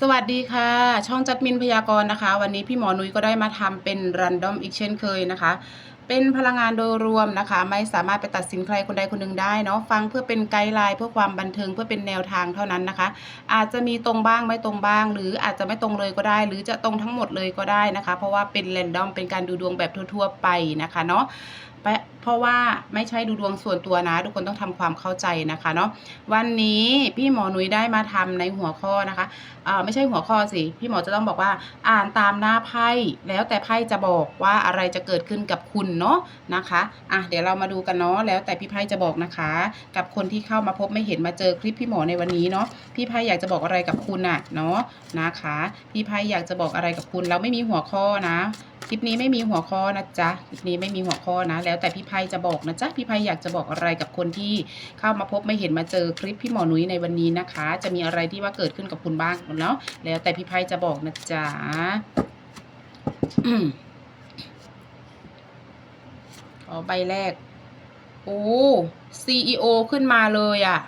สวัสดีค่ะ ช่องจัดมินพยากรณ์นะคะ วันนี้พี่หมอนุ้ยก็ได้มาทำเป็นรันดอมอีกเช่นเคยนะคะ เป็นพลังงานโดยรวมนะคะ ไม่สามารถไปตัดสินใครคนใดคนหนึ่งได้เนาะฟังเพื่อเป็นไกด์ไลน์เพื่อความบันเทิงเพื่อเป็นแนวทางเท่านั้นนะคะ อาจจะมีตรงบ้างไม่ตรงบ้าง หรืออาจจะไม่ตรงเลยก็ได้ หรือจะตรงทั้งหมดเลยก็ได้นะคะ เพราะว่าเป็นแรนดอมเป็นการดูดวงแบบทั่ว ๆ ไปนะคะเนาะ เพราะว่าไม่ใช่ดูดวงส่วนตัวนะ ทุกคนต้องทำความเข้าใจนะคะเนาะวันนี้พี่หมอหนุ้ยได้มาทำในหัวข้อนะคะอ่าไม่ใช่หัวข้อสิพี่หมอจะต้องบอกว่าอ่านตามหน้าไพ่แล้วแต่ไพ่จะบอกว่าอะไรจะเกิดขึ้นกับคุณเนาะนะคะอะเดี๋ยวเรามาดูกันเนาะแล้วแต่พี่ไพ่จะบอกนะคะ กับคนที่เข้ามาพบไม่เห็นมาเจอคลิปพี่หมอในวันนี้เนาะพี่ไพ่อยากจะบอกอะไรกับคุณน่ะเนาะนะคะ พี่ไพ่อยากจะบอกอะไรกับคุณเราไม่มีหัวข้อนะคลิปนี้ไม่มีหัวข้อนะจ๊ะคลิปนี้ไม่มีหัวข้อนะแล้วแต่พี่ไพจะบอกนะจ๊ะพี่ไพอยากจะบอกอะไรกับคนที่เข้ามาพบไม่เห็นมาเจอคลิปพี่หมอหนุ้ยในวันนี้นะคะ จะมีอะไรที่ว่าเกิดขึ้นกับคุณบ้างเนาะแล้วแต่พี่ไพจะบอกนะจ๊ะขอใบแรก โอ้ CEO ขึ้นมาเลยอะ่ะ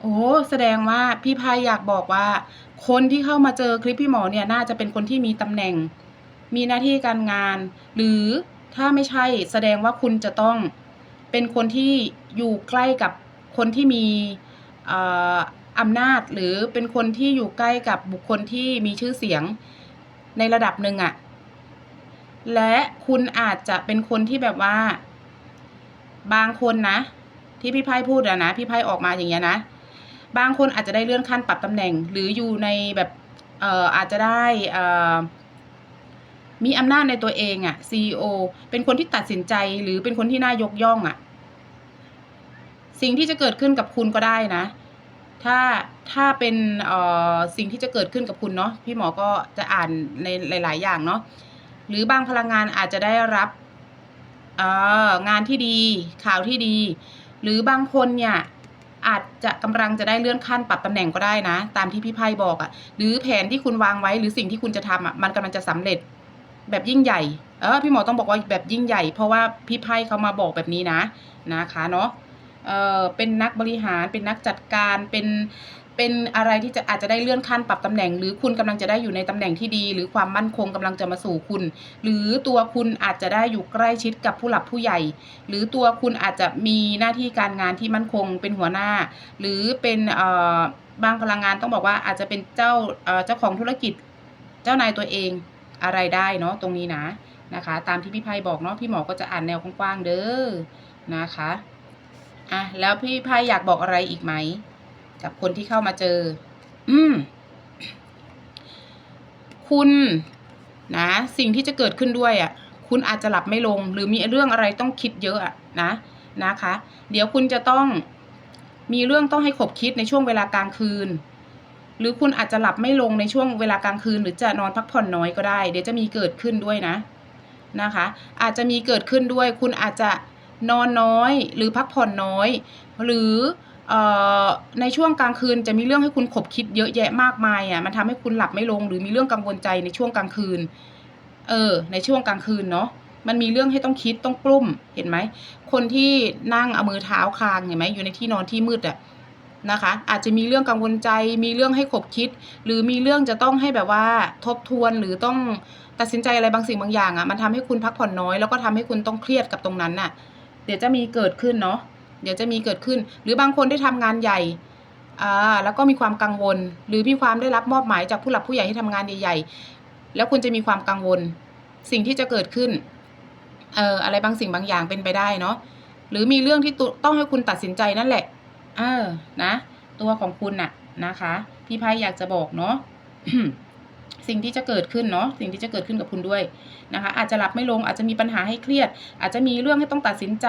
โอ้แสดงว่าพี่ไพอยากบอกว่า คนที่เข้ามาเจอคลิปพี่หมอเนี่ย น่าจะเป็นคนที่มีตำแหน่ง มีหน้าที่การงาน หรือ ถ้าไม่ใช่แสดงว่าคุณจะต้องเป็นคนที่อยู่ใกล้กับคนที่มีอำนาจหรือเป็นคนที่อยู่ใกล้กับบุคคลที่มีชื่อเสียงในระดับหนึ่งอะและคุณอาจจะเป็นคนที่แบบว่า บางคนนะ ที่พี่ไพ่พูดอะนะ พี่ไพ่ออกมาอย่างเงี้ยนะ บางคนอาจจะได้เลื่อนขั้นปรับตำแหน่ง หรืออยู่ในแบบเอ่ออาจจะได้เอ่อ มีอำนาจในตัวเองอะ CEO เป็นคนที่ตัดสินใจหรือเป็นคนที่น่ายกย่องอะสิ่งที่จะเกิดขึ้นกับคุณก็ได้นะ ถ้าถ้าเป็นอ่อสิ่งที่จะเกิดขึ้นกับคุณเนาะพี่หมอก็จะอ่านในหลาย ๆ อย่างเนาะหรือบางพลังงานอาจจะได้รับอ่องานที่ดีข่าวที่ดี หรือบางคนเนี่ยอาจจะกำลังจะได้เลื่อนขั้นปรับตำแหน่งก็ได้นะ ตามที่พี่ไพ่บอกอะ่ะ หรือแผนที่คุณวางไว้หรือสิ่งที่คุณจะทำอะมันกำลังจะสำเร็จ แบบยิ่งใหญ่ เออพี่หมอต้องบอกว่าแบบยิ่งใหญ่ เพราะว่าพี่ไพ่เขามาบอกแบบนี้นะนะคะเนาะเออเป็นนักบริหารเป็นนักจัดการเป็นเป็นอะไรที่จะอาจจะได้เลื่อนขั้นปรับตำแหน่ง หรือคุณกำลังจะได้อยู่ในตำแหน่งที่ดี หรือความมั่นคงกำลังจะมาสู่คุณ หรือตัวคุณอาจจะได้อยู่ใกล้ชิดกับผู้หลักผู้ใหญ่ หรือตัวคุณอาจจะมีหน้าที่การงานที่มั่นคงเป็นหัวหน้า หรือเป็นเอ่อบางพลังงานต้องบอกว่าอาจจะเป็นเจ้าเจ้าของธุรกิจเจ้านายตัวเอง อะไรได้เนาะตรงนี้นะนะคะ ตามที่พี่ไพ่บอกเนาะพี่หมอก็จะอ่านแนวกว้างๆเด้อนะคะอะแล้วพี่ไพ่อยากบอกอะไรอีกไหม กับคนที่เข้ามาเจอ อืมคุณนะสิ่งที่จะเกิดขึ้นด้วยอะ่ะ คุณอาจจะหลับไม่ลง หรือมีเรื่องอะไรต้องคิดเยอะอะนะนะคะ เดี๋ยวคุณจะต้องมีเรื่องต้องให้ขบคิดในช่วงเวลากลางคืน หรือคุณอาจจะหลับไม่ลงในช่วงเวลากลางคืน หรือจะนอนพักผ่อนน้อยก็ได้ เดี๋ยวจะมีเกิดขึ้นด้วยนะนะคะ อาจจะมีเกิดขึ้นด้วย คุณอาจจะนอนน้อย หรือพักผ่อนน้อย หรืออในช่วงกลางคืนจะมีเรื่องให้คุณขบคิดเยอะแยะมากมายอะมันทำให้คุณหลับไม่ลง หรือมีเรื่องกังวลใจในช่วงกลางคืน เออ ในช่วงกลางคืนเนาะมันมีเรื่องให้ต้องคิดต้องกลุ้มเห็นไหมคนที่นั่งเอามือเท้าคางเห็นไหมอยู่ในที่นอนที่มืดอะ นะคะ อาจจะมีเรื่องกังวลใจ มีเรื่องให้ขบคิด หรือมีเรื่องจะต้องให้แบบว่าทบทวนหรือต้องตัดสินใจอะไรบางสิ่งบางอย่างอะมันทำให้คุณพักผ่อนน้อย แล้วก็ทำให้คุณต้องเครียดกับตรงนั้นน่ะ เดี๋ยวจะมีเกิดขึ้นเนาะเดี๋ยวจะมีเกิดขึ้น หรือบางคนได้ทำงานใหญ่อ่าแล้วก็มีความกังวล หรือมีความได้รับมอบหมายจากผู้หลักผู้ใหญ่ให้ทำงานใหญ่ๆแล้วคุณจะมีความกังวล สิ่งที่จะเกิดขึ้นเอ่ออะไรบางสิ่งบางอย่างเป็นไปได้เนาะหรือมีเรื่องที่ต้องให้คุณตัดสินใจนั่นแหละ เออ นะ ตัวของคุณน่ะนะคะ พี่ไพ่อยากจะบอกเนาะสิ่งที่จะเกิดขึ้นเนาะสิ่งที่จะเกิดขึ้นกับคุณด้วยนะคะ อาจจะหลับไม่ลงอาจจะมีปัญหาให้เครียด อาจจะมีเรื่องให้ต้องตัดสินใจ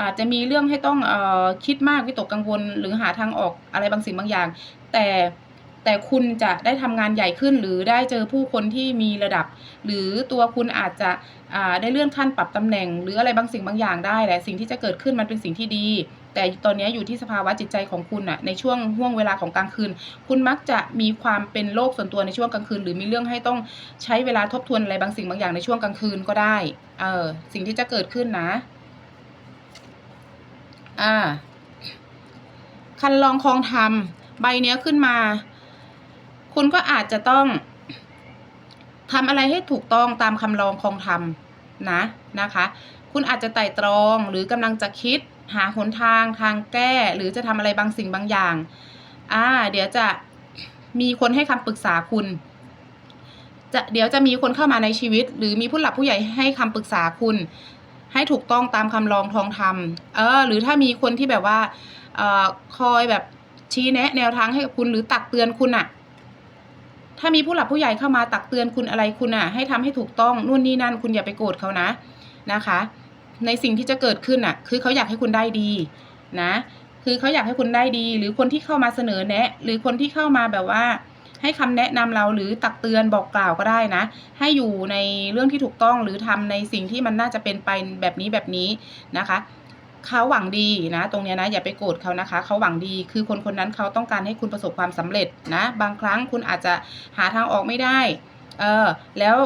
อาจจะมีเรื่องให้ต้องออคิดมากวิตกกังวล หรือหาทางออกอะไรบางสิ่งบางอย่าง แต่แต่คุณจะได้ทำงานใหญ่ขึ้น หรือได้เจอผู้คนที่มีระดับ หรือตัวคุณอาจจะได้เลื่อนขั้นปรับตำแหน่ง หรืออะไรบางสิ่งบางอย่างได้แหละสิ่งที่จะเกิดขึ้นมันเป็นสิ่งที่ดี แต่ตอนนี้อยู่ที่สภาวะจิตใจของคุณอะในช่วงห่วงเวลาของกลางคืน คุณมักจะมีความเป็นโรคส่วนตัวในช่วงกลางคืน หรือมีเรื่องให้ต้องใช้เวลาทบทวนอะไรบางสิ่งบางอย่างในช่วงกลางคืนก็ได้เออสิ่งที่จะเกิดขึ้นนะอ่าคันลองคองทำใบเนี้ยขึ้นมา คุณก็อาจจะต้องทำอะไรให้ถูกต้องตามคำลองคองธรรมนะนะคะ คุณอาจจะไต่ตรองหรือกำลังจะคิด หาหนทางทางแก้ หรือจะทำอะไรบางสิ่งบางอย่าง อ่า เดี๋ยวจะมีคนให้คำปรึกษาคุณ จะเดี๋ยวจะมีคนเข้ามาในชีวิต หรือมีผู้หลักผู้ใหญ่ให้คำปรึกษาคุณ ให้ถูกต้องตามคำลองทองธรรมเออ หรือถ้ามีคนที่แบบว่าเอ่อคอยแบบชี้แนะ แนวทางให้กับคุณหรือตักเตือนคุณอะถ้ามีผู้หลักผู้ใหญ่เข้ามาตักเตือนคุณอะไรคุณอะให้ทำให้ถูกต้องนู่นนี่นั่นคุณอย่าไปโกรธเขานะนะคะ ในสิ่งที่จะเกิดขึ้นอะคือเขาอยากให้คุณได้ดีนะ คือเขาอยากให้คุณได้ดี หรือคนที่เข้ามาเสนอแนะ หรือคนที่เข้ามาแบบว่า ให้คำแนะนำเราหรือตักเตือนบอกกล่าวก็ได้นะ ให้อยู่ในเรื่องที่ถูกต้องหรือทำในสิ่งที่มันน่าจะเป็นไปแบบนี้แบบนี้นะคะเขาหวังดีนะ ตรงเนี้ยนะอย่าไปโกรธเขานะคะ เขาหวังดีคือคนคนนั้นเขาต้องการให้คุณประสบความสำเร็จนะ บางครั้งคุณอาจจะหาทางออกไม่ได้ เออแล้ว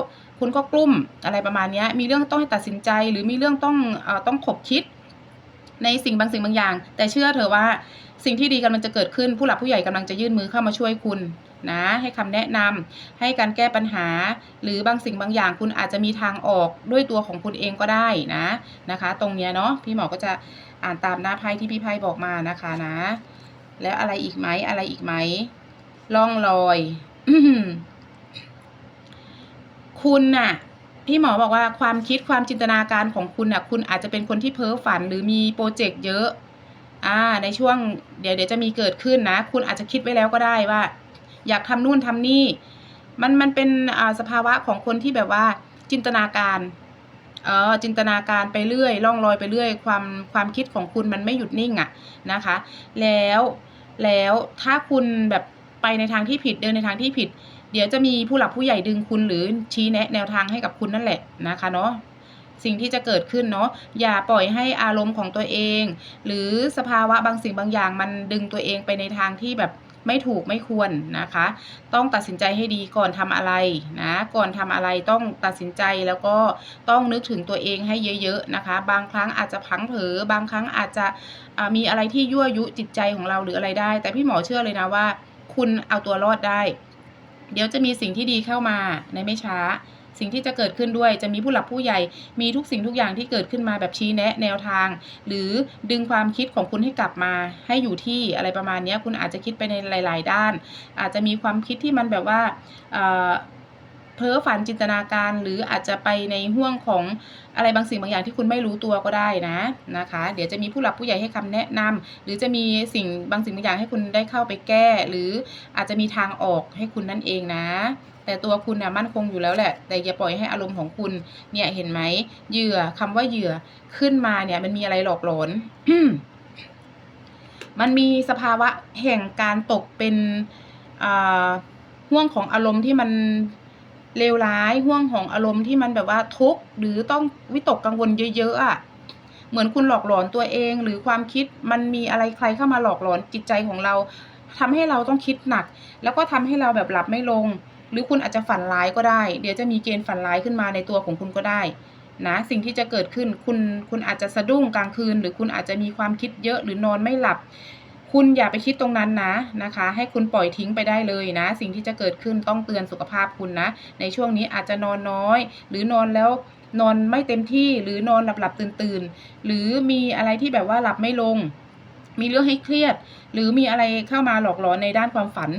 คุณก็กลุ้มอะไรประมาณนี้มีเรื่องต้องให้ตัดสินใจ หรือมีเรื่องต้องอต้องขบคิด ในสิ่งบางสิ่งบางอย่าง แต่เชื่อเถอะว่าสิ่งที่ดีกำลังจะเกิดขึ้น ผู้หลักผู้ใหญ่กำลังจะยื่นมือเข้ามาช่วยคุณนะให้คำแนะนำให้การแก้ปัญหา หรือบางสิ่งบางอย่างคุณอาจจะมีทางออกด้วยตัวของคุณเองก็ได้นะนะคะ ตรงเนี้ยเนาะพี่หมอก็จะอ่านตามหน้าไพ่ที่พี่ไพ่บอกมานะคะนะ แล้วอะไรอีกไหมอะไรอีกไหมล่องลอย คุณน่ะพี่หมอบอกว่าความคิดความจินตนาการของคุณน่ะ คุณอาจจะเป็นคนที่เพ้อฝันหรือมีโปรเจกต์เยอะ อ่า ในช่วงเดี๋ยวเดี๋ยวจะมีเกิดขึ้นนะ คุณอาจจะคิดไว้แล้วก็ได้ว่า อยากทำนู่นทำนี่ มันมันเป็นอ่าสภาวะของคนที่แบบว่า จินตนาการ เออจินตนาการไปเรื่อยล่องลอยไปเรื่อย ความความคิดของคุณมันไม่หยุดนิ่งอะนะคะ แล้วแล้วถ้าคุณแบบไปในทางที่ผิดเดินในทางที่ผิด เดี๋ยวจะมีผู้หลักผู้ใหญ่ดึงคุณหรือชี้แนะแนวทางให้กับคุณนั่นแหละนะคะเนาะสิ่งที่จะเกิดขึ้นเนาะอย่าปล่อยให้อารมณ์ของตัวเอง หรือสภาวะบางสิ่งบางอย่างมันดึงตัวเองไปในทางที่แบบไม่ถูกไม่ควรนะคะ ต้องตัดสินใจให้ดีก่อนทำอะไรนะก่อนทำอะไรต้องตัดสินใจแล้วก็ต้องนึกถึงตัวเองให้เยอะๆนะคะ บางครั้งอาจจะพังเผลอบางครั้งอาจจะมีอะไรที่ยั่วยุจิตใจของเราหรืออะไรได้ แต่พี่หมอเชื่อเลยนะว่า คุณเอาตัวรอดได้ เดี๋ยวจะมีสิ่งที่ดีเข้ามาในไม่ช้า สิ่งที่จะเกิดขึ้นด้วยจะมีผู้หลักผู้ใหญ่ มีทุกสิ่งทุกอย่างที่เกิดขึ้นมาแบบชี้แนะแนวทาง หรือดึงความคิดของคุณให้กลับมา ให้อยู่ที่อะไรประมาณนี้คุณอาจจะคิดไปในหลาย ๆ ด้าน อาจจะมีความคิดที่มันแบบว่าเพ้อฝันจินตนาการ หรืออาจจะไปในห่วงของ อะไรบางสิ่งบางอย่างที่คุณไม่รู้ตัวก็ได้นะนะคะ เดี๋ยวจะมีผู้หลักผู้ใหญ่ให้คำแนะนำหรือจะมีสิ่งบางสิ่งบางอย่างให้คุณได้เข้าไปแก้ หรืออาจจะมีทางออกให้คุณนั่นเองนะ แต่ตัวคุณน่ะมั่นคงอยู่แล้วแหละ แต่อย่าปล่อยให้อารมณ์ของคุณเนี่ยเห็นไหมเหยื่อคำว่าเหยื่อขึ้นมาเนี่ยมันมีอะไรหลอกหลอนมันมีสภาวะแห่งการตกเป็นห่วงของอารมณ์ที่มัน เลวร้ายห่วงของอารมณ์ที่มันแบบว่าทุกข์หรือต้องวิตกกังวลเยอะๆอะเหมือนคุณหลอกหลอนตัวเอง หรือความคิดมันมีอะไรใครเข้ามาหลอกหลอนจิตใจของเราทำให้เราต้องคิดหนัก แล้วก็ทำให้เราแบบหลับไม่ลง หรือคุณอาจจะฝันร้ายก็ได้ เดี๋ยวจะมีเกณฑ์ฝันร้ายขึ้นมาในตัวของคุณก็ได้นะสิ่งที่จะเกิดขึ้นคุณคุณอาจจะสะดุ้งกลางคืน หรือคุณอาจจะมีความคิดเยอะหรือนอนไม่หลับ คุณอย่าไปคิดตรงนั้นนะนะคะ ให้คุณปล่อยทิ้งไปได้เลยนะ สิ่งที่จะเกิดขึ้นต้องเตือนสุขภาพคุณนะ ในช่วงนี้อาจจะนอนน้อย หรือนอนแล้วนอนไม่เต็มที่หรือนอนหลับหลับตื่นตื่นหรือมีอะไรที่แบบว่าหลับไม่ลง มีเรื่องให้เครียด หรือมีอะไรเข้ามาหลอกหลอนในด้านความฝัน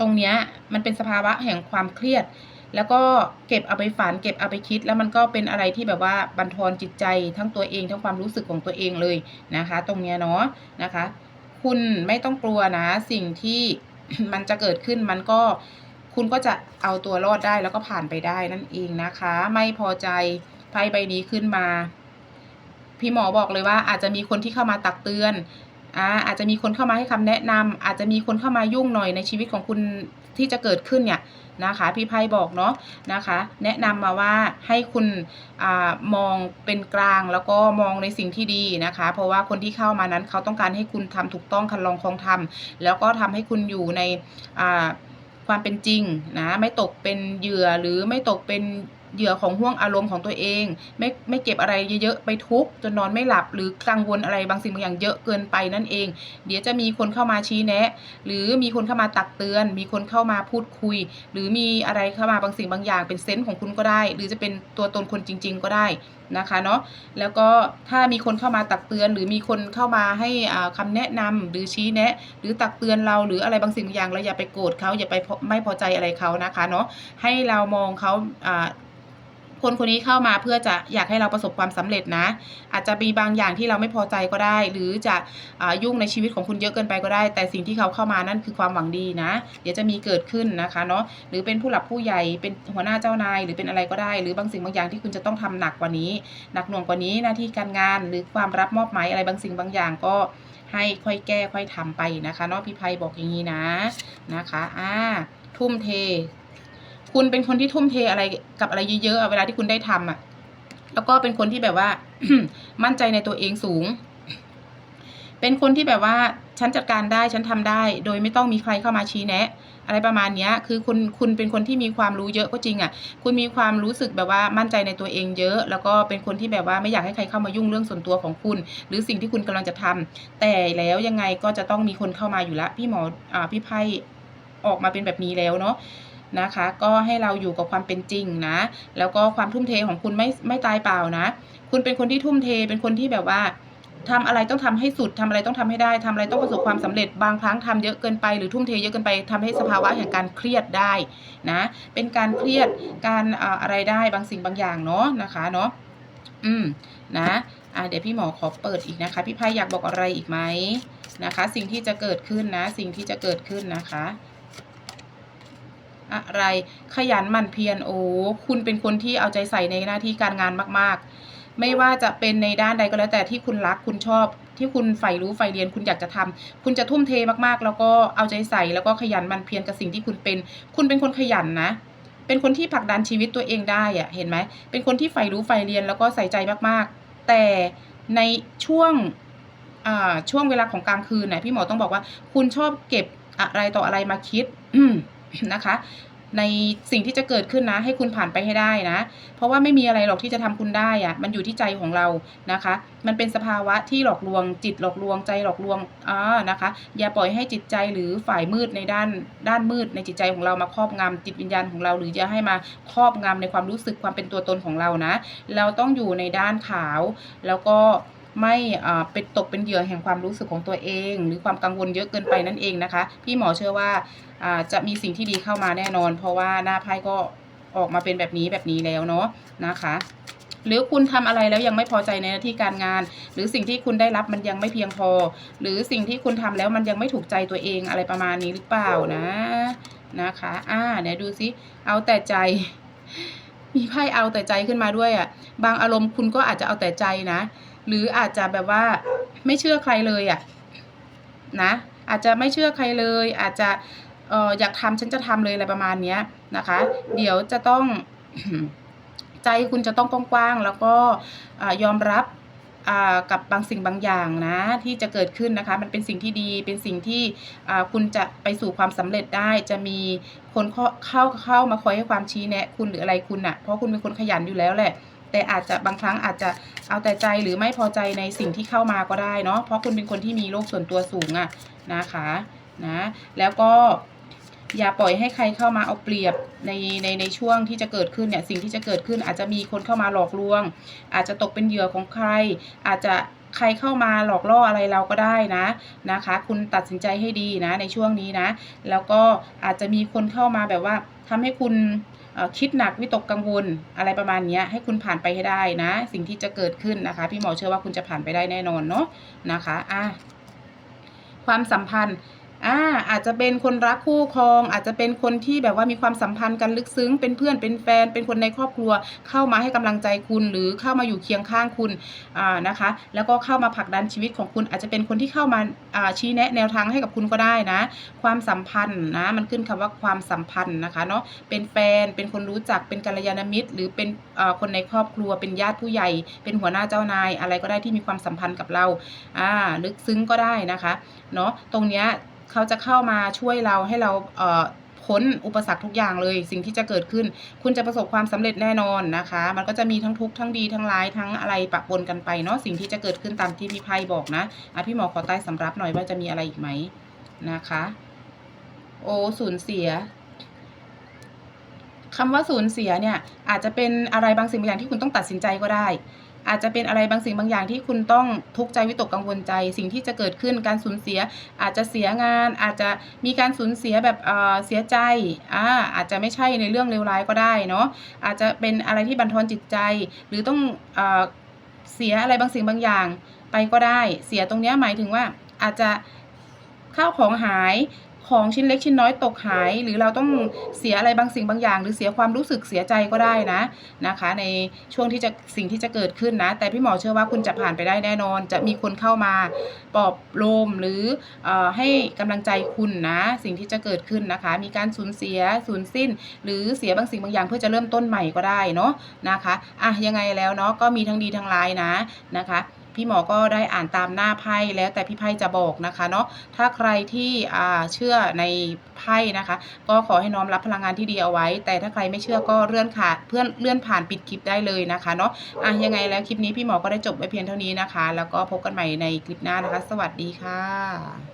ตรงเนี้ยมันเป็นสภาวะแห่งความเครียด แล้วก็เก็บเอาไปฝัน เก็บเอาไปคิด แล้วมันก็เป็นอะไรที่แบบว่าบันทอนจิตใจทั้งตัวเองทั้งความรู้สึกของตัวเองเลยนะคะ ตรงเนี้ยเนาะนะคะ คุณไม่ต้องกลัวนะ สิ่งที่มันจะเกิดขึ้นมันก็คุณก็จะเอาตัวรอดได้แล้วก็ผ่านไปได้นั่นเองนะคะ ไม่พอใจไพ่ใบนี้ขึ้นมา พี่หมอบอกเลยว่า อาจจะมีคนที่เข้ามาตักเตือนอ่าอาจจะมีคนเข้ามาให้คำแนะนำอาจจะมีคนเข้ามายุ่งหน่อยในชีวิตของคุณที่จะเกิดขึ้นเนี่ย นะคะ พี่ไพ่บอกเนาะนะคะ แนะนำมาว่าให้คุณอมองเป็นกลางแล้วก็มองในสิ่งที่ดีนะคะ เพราะว่าคนที่เข้ามานั้นเขาต้องการให้คุณทำถูกต้องคันลองคลองทำแล้วก็ทำให้คุณอยู่ในความเป็นจริงนะไม่ตกเป็นเหยื่อหรือไม่ตกเป็น เหยื่อของห่วงอารมณ์ของตัวเอง ไม่ไม่เก็บอะไรเยอะๆไปทุกจนนอนไม่หลับหรือกังวลอะไรบางสิ่งบางอย่างเยอะเกินไปนั่นเอง เดี๋ยวจะมีคนเข้ามาชี้แนะ หรือมีคนเข้ามาตักเตือน มีคนเข้ามาพูดคุย หรือมีอะไรเข้ามาบางสิ่งบางอย่าง เป็นเซนส์ของคุณก็ได้ หรือจะเป็นตัวตนคนจริง ๆ ก็ได้นะคะเนาะแล้วก็ถ้ามีคนเข้ามาตักเตือน หรือมีคนเข้ามาให้อ่าคำแนะนำหรือชี้แนะ หรือตักเตือนเราหรืออะไรบางสิ่งบางอย่างเราอย่าไปโกรธเขาอย่าไปไม่พอใจอะไรเขานะคะเนาะให้เรามองเขา คนคนนี้เข้ามาเพื่อจะอยากให้เราประสบความสำเร็จนะ อาจจะมีบางอย่างที่เราไม่พอใจก็ได้ หรือจะอ่ายุ่งในชีวิตของคุณเยอะเกินไปก็ได้ แต่สิ่งที่เขาเข้ามานั่นคือความหวังดีนะ เดี๋ยวจะมีเกิดขึ้นนะคะเนาะหรือเป็นผู้หลักผู้ใหญ่เป็นหัวหน้าเจ้านาย หรือเป็นอะไรก็ได้ หรือบางสิ่งบางอย่างที่คุณจะต้องทำหนักกว่านี้ หนักหน่วงกว่านี้หน้าที่การงาน หรือความรับมอบหมายอะไรบางสิ่งบางอย่างก็ให้ค่อยแก้ค่อยทำไปนะคะเนาะพี่ไพบอกอย่างนี้นะนะคะอ่าทุ่มเท คุณเป็นคนที่ทุ่มเทอะไรกับอะไรเยอะๆเวลาที่คุณได้ทำอะ แล้วก็เป็นคนที่แบบว่า มั่นใจในตัวเองสูง เป็นคนที่แบบว่าฉันจัดการได้ฉันทำได้ โดยไม่ต้องมีใครเข้ามาชี้แนะ อะไรประมาณเนี้ยคือคุณคุณเป็นคนที่มีความรู้เยอะก็จริงอะ คุณมีความรู้สึกแบบว่ามั่นใจในตัวเองเยอะ แล้วก็เป็นคนที่แบบว่าไม่อยากให้ใครเข้ามายุ่งเรื่องส่วนตัวของคุณ หรือสิ่งที่คุณกำลังจะทำแต่แล้วยังไงก็จะต้องมีคนเข้ามาอยู่ละพี่หมออ่าพี่ไพ่ออกมาเป็นแบบนี้แล้วเนาะ นะคะ ก็ให้เราอยู่กับความเป็นจริงนะ แล้วก็ความทุ่มเทของคุณไม่ไม่ตายเปล่านะ คุณเป็นคนที่ทุ่มเทเป็นคนที่แบบว่าทำอะไรต้องทำให้สุดทำอะไรต้องทำให้ได้ทำอะไรต้องประสบความสำเร็จบางครั้งทำเยอะเกินไป หรือทุ่มเทเยอะเกินไปทำให้สภาวะแห่งการเครียดได้นะเป็นการเครียดการอะไรได้บางสิ่งบางอย่างเนาะนะคะเนาะอืมนะอ่าเดี๋ยวพี่หมอขอเปิดอีกนะคะ พี่ไพอยากบอกอะไรอีกไหมนะคะ สิ่งที่จะเกิดขึ้นนะ สิ่งที่จะเกิดขึ้นนะคะ อะไร ขยันหมั่นเพียรโอ้คุณเป็นคนที่เอาใจใส่ในหน้าที่การงานมาก ๆ ไม่ว่าจะเป็นในด้านใดก็แล้วแต่ที่คุณรักคุณชอบ ที่คุณใฝ่รู้ใฝ่เรียนคุณอยากจะทำคุณจะทุ่มเทมากๆ แล้วก็เอาใจใส่แล้วก็ขยันหมั่นเพียรกับสิ่งที่คุณเป็น คุณเป็นคนขยันนะเป็นคนที่ผลักดันชีวิตตัวเองได้อะเห็นไหม เป็นคนที่ใฝ่รู้ใฝ่เรียนแล้วก็ใส่ใจมากๆ แต่ในช่วงอ่าช่วงเวลาของกลางคืนน่ะพี่หมอต้องบอกว่า คุณชอบเก็บอะไรต่ออะไรมาคิด นะคะ ในสิ่งที่จะเกิดขึ้นนะ ให้คุณผ่านไปให้ได้นะ เพราะว่าไม่มีอะไรหรอกที่จะทำคุณได้อะมันอยู่ที่ใจของเรานะคะ มันเป็นสภาวะที่หลอกลวง จิตหลอกลวงใจหลอกลวงอ่านะคะ อย่าปล่อยให้จิตใจหรือฝ่ายมืดในด้านด้านมืดในจิตใจของเรามาครอบงำจิตวิญญาณของเรา หรือจะให้มาครอบงำในความรู้สึกความเป็นตัวตนของเรานะ เราต้องอยู่ในด้านขาวแล้วก็ ไม่เป็นตกเป็นเหยื่อแห่งความรู้สึกของตัวเอง หรือความกังวลเยอะเกินไปนั่นเองนะคะ พี่หมอเชื่อว่าจะมีสิ่งที่ดีเข้ามาแน่นอน เพราะว่าหน้าไพ่ก็ออกมาเป็นแบบนี้แบบนี้แล้วเนาะนะคะหรือคุณทำอะไรแล้วยังไม่พอใจในหน้าที่การงาน หรือสิ่งที่คุณได้รับมันยังไม่เพียงพอ หรือสิ่งที่คุณทำแล้วมันยังไม่ถูกใจตัวเองอะไรประมาณนี้หรือเปล่านะนะคะ อ่าเดี๋ยวดูซิเอาแต่ใจ มีไพ่เอาแต่ใจขึ้นมาด้วยอะ่ะ บางอารมณ์คุณก็อาจจะเอาแต่ใจนะ หรืออาจจะแบบว่าไม่เชื่อใครเลยอะ่ะนะอาจจะไม่เชื่อใครเลย อาจจะเอออยากทำฉันจะทำเลยอะไรประมาณเนี้ยนะคะ เดี๋ยวจะต้องใจคุณจะต้องกว้างๆแล้วก็ยอมรับกับบางสิ่งบางอย่างนะที่จะเกิดขึ้นนะคะ มันเป็นสิ่งที่ดีเป็นสิ่งที่คุณจะไปสู่ความสำเร็จได้ จะมีคนเข้าเข้ามาคอยให้ความชี้แนะคุณหรืออะไรคุณน่ะเพราะคุณเป็นคนขยันอยู่แล้วแหละ แต่อาจจะบางครั้งอาจจะเอาแต่ใจหรือไม่พอใจในสิ่งที่เข้ามาก็ได้เนาะเพราะคุณเป็นคนที่มีโลกส่วนตัวสูงอะนะคะนะแล้วก็อย่าปล่อยให้ใครเข้ามาเอาเปรียบในในในช่วงที่จะเกิดขึ้นเนี่ยสิ่งที่จะเกิดขึ้นอาจจะมีคนเข้ามาหลอกลวง อาจจะตกเป็นเหยื่อของใคร อาจจะใครเข้ามาหลอกล่ออะไรเราก็ได้นะนะคะ คุณตัดสินใจให้ดีนะในช่วงนี้นะ แล้วก็อาจจะมีคนเข้ามาแบบว่าทำให้คุณ คิดหนักวิตกกังวลอะไรประมาณนี้ให้คุณผ่านไปให้ได้นะ สิ่งที่จะเกิดขึ้นนะคะ พี่หมอเชื่อว่าคุณจะผ่านไปได้แน่นอนเนาะนะคะอะความสัมพันธ์ อ่าอาจจะเป็นคนรักคู่ครอง อาจจะเป็นคนที่แบบว่ามีความสัมพันธ์กันลึกซึ้ง เป็นเพื่อนเป็นแฟน เป็นคนในครอบครัว เข้ามาให้กำลังใจคุณ หรือเข้ามาอยู่เคียงข้างคุณอ่านะคะ แล้วก็เข้ามาผลักดันชีวิตของคุณ อาจจะเป็นคนที่เข้ามาอ่าชี้แนะแนวทางให้กับคุณก็ได้นะ ความสัมพันธ์นะมันขึ้นคำว่าความสัมพันธ์นะคะเนาะเป็นแฟนเป็นคนรู้จักเป็นกัลยาณมิตร หรือเป็นอ่าคนในครอบครัวเป็นญาติผู้ใหญ่ เป็นหัวหน้าเจ้านายอะไรก็ได้ที่มีความสัมพันธ์กับเราอ่าลึกซึ้งก็ได้นะคะเนาะตรงเนี้ย เขาจะเข้ามาช่วยเราให้เราเอ่อพ้นอุปสรรคทุกอย่างเลยสิ่งที่จะเกิดขึ้น คุณจะประสบความสำเร็จแน่นอนนะคะ มันก็จะมีทั้งทุกข์ทั้งดีทั้งร้ายทั้งอะไรปะปนกันไปเนาะสิ่งที่จะเกิดขึ้นตามที่พี่ไพ่บอกนะอะพี่หมอขอใต้สำรับหน่อยว่าจะมีอะไรอีกไหมนะคะ โอ้สูญเสียคำว่าสูญเสียเนี่ยอาจจะเป็นอะไรบางสิ่งบางอย่างที่คุณต้องตัดสินใจก็ได้ อาจจะเป็นอะไรบางสิ่งบางอย่างที่คุณต้องทุกข์ใจวิตกกังวลใจ สิ่งที่จะเกิดขึ้นการสูญเสีย อาจจะเสียงาน อาจจะมีการสูญเสียแบบเออเสียใจอ่าอาจจะไม่ใช่ในเรื่องเลวร้ายก็ได้เนาะอาจจะเป็นอะไรที่บั่นทอนจิตใจ หรือต้องเออเสียอะไรบางสิ่งบางอย่างไปก็ได้ เสียตรงนี้หมายถึงว่าอาจจะข้าวของหาย ของชิ้นเล็กชิ้นน้อยตกหาย หรือเราต้องเสียอะไรบางสิ่งบางอย่าง หรือเสียความรู้สึกเสียใจก็ได้นะนะคะ ในช่วงที่จะสิ่งที่จะเกิดขึ้นนะ แต่พี่หมอเชื่อว่าคุณจะผ่านไปได้แน่นอน จะมีคนเข้ามาปลอบโลมหรืออให้กำลังใจคุณนะสิ่งที่จะเกิดขึ้นนะคะ มีการสูญเสียสูญสิ้น หรือเสียบางสิ่งบางอย่าง เพื่อจะเริ่มต้นใหม่ก็ได้เนาะนะคะอะยังไงแล้วเนาะก็มีทั้งดีทั้งร้ายนะนะคะ พี่หมอก็ได้อ่านตามหน้าไพ่แล้วแต่พี่ไพ่จะบอกนะคะเนาะถ้าใครที่เชื่อในไพ่นะคะ ก็ขอให้น้อมรับพลังงานที่ดีเอาไว้ แต่ถ้าใครไม่เชื่อก็เลื่อนขาดเพื่อนเลื่อนผ่านปิดคลิปได้เลยนะคะเนาะอะยังไงแล้วคลิปนี้พี่หมอก็ได้จบไว้เพียงเท่านี้นะคะ แล้วก็พบกันใหม่ในคลิปหน้านะคะ สวัสดีค่ะ